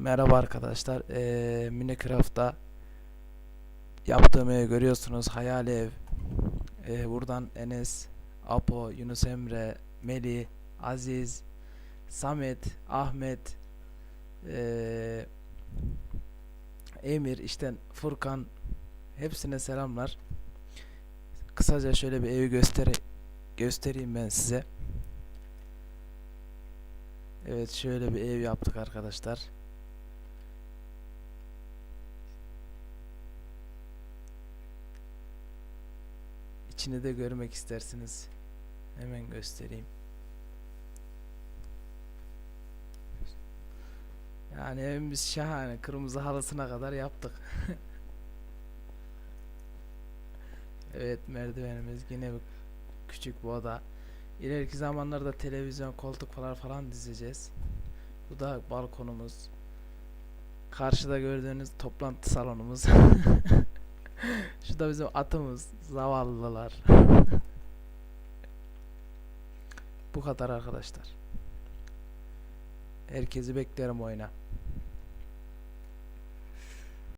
Merhaba arkadaşlar. Ee, Minecraft'ta yaptığım evi görüyorsunuz. Hayal ev. Ee, buradan Enes, Apo, Yunus Emre, Meli, Aziz, Samet, Ahmet, ee, Emir, işte Furkan hepsine selamlar. Kısaca şöyle bir evi göster göstereyim ben size. Evet şöyle bir ev yaptık arkadaşlar. İçini de görmek istersiniz. Hemen göstereyim. Yani evimiz şahane. Kırmızı halısına kadar yaptık. Evet merdivenimiz yine küçük bir oda. İleriki zamanlarda televizyon, koltuklar falan dizeceğiz. Bu da balkonumuz. Karşıda gördüğünüz toplantı salonumuz. Şu da bizim atımız. Zavallılar. Bu kadar arkadaşlar. Herkesi beklerim oyuna.